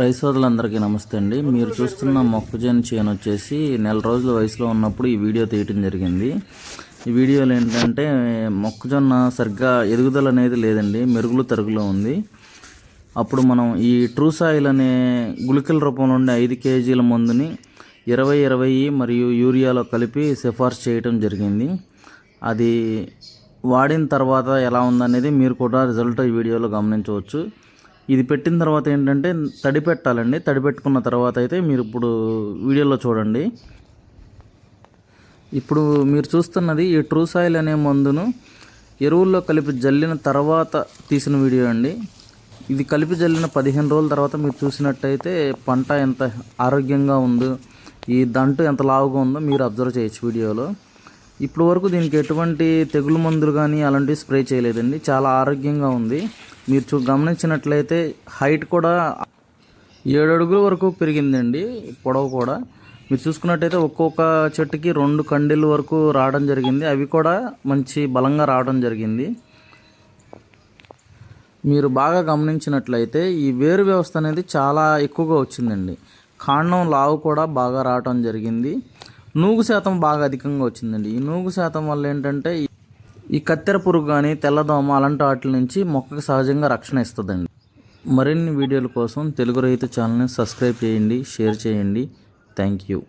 Rice సోదరులందరికీ నమస్తే అండి. మీరు చూస్తున్న మొక్కజొన్న చేను వచ్చేసి నెల రోజుల వయసులో ఉన్నప్పుడు ఈ వీడియో తీయటం జరిగింది. ఈ వీడియోలో ఏంటంటే మొక్కజొన్న సరిగ్గా ఎదుగుదల అనేది లేదండి మెరుగులు తరుగులో ఉంది. అప్పుడు మనం ఈ ట్రూ సాయిల్ అనే గుళికల రూపంలో ఉండే ఐదు కేజీల మందుని ఇరవై ఇరవై మరియు యూరియాలో కలిపి సిఫార్సు చేయటం జరిగింది. అది వాడిన తర్వాత ఎలా ఉందనేది మీరు కూడా రిజల్ట్ ఈ వీడియోలో గమనించవచ్చు. ఇది పెట్టిన తర్వాత ఏంటంటే తడి పెట్టాలండి తడి పెట్టుకున్న తర్వాత అయితే మీరు ఇప్పుడు వీడియోలో చూడండి. ఇప్పుడు మీరు చూస్తున్నది ఈ ట్రూ సాయిల్ అనే మందును ఎరువుల్లో కలిపి జల్లిన తర్వాత తీసిన వీడియో అండి. ఇది కలిపి జల్లిన పదిహేను రోజుల తర్వాత మీరు చూసినట్టయితే పంట ఎంత ఆరోగ్యంగా ఉందో ఈ దంటు ఎంత లావుగా ఉందో మీరు అబ్జర్వ్ చేయొచ్చు వీడియోలో. ఇప్పుడు వరకు దీనికి ఎటువంటి తెగులు మందులు కానీ అలాంటివి స్ప్రే చేయలేదండి. చాలా ఆరోగ్యంగా ఉంది. మీరు చూ గమనించినట్లయితే హైట్ కూడా ఏడు అడుగుల వరకు పెరిగిందండి పొడవు కూడా. మీరు చూసుకున్నట్టయితే ఒక్కొక్క చెట్టుకి రెండు కండీల వరకు రావడం జరిగింది. అవి కూడా మంచి బలంగా రావడం జరిగింది. మీరు బాగా గమనించినట్లయితే ఈ వేరు వ్యవస్థ అనేది చాలా ఎక్కువగా వచ్చిందండి. కాండం లావు కూడా బాగా రావటం జరిగింది. నూగు శాతం బాగా అధికంగా వచ్చిందండి. ఈ నూగు శాతం వల్ల ఏంటంటే ఈ కత్తెర పురుగు కానీ తెల్లదోమ అలాంటి వాటి నుంచి మొక్కకు సహజంగా రక్షణ ఇస్తుందండి. మరిన్ని వీడియోల కోసం తెలుగు రైతు ఛానల్ని సబ్స్క్రైబ్ చేయండి షేర్ చేయండి. Thank you.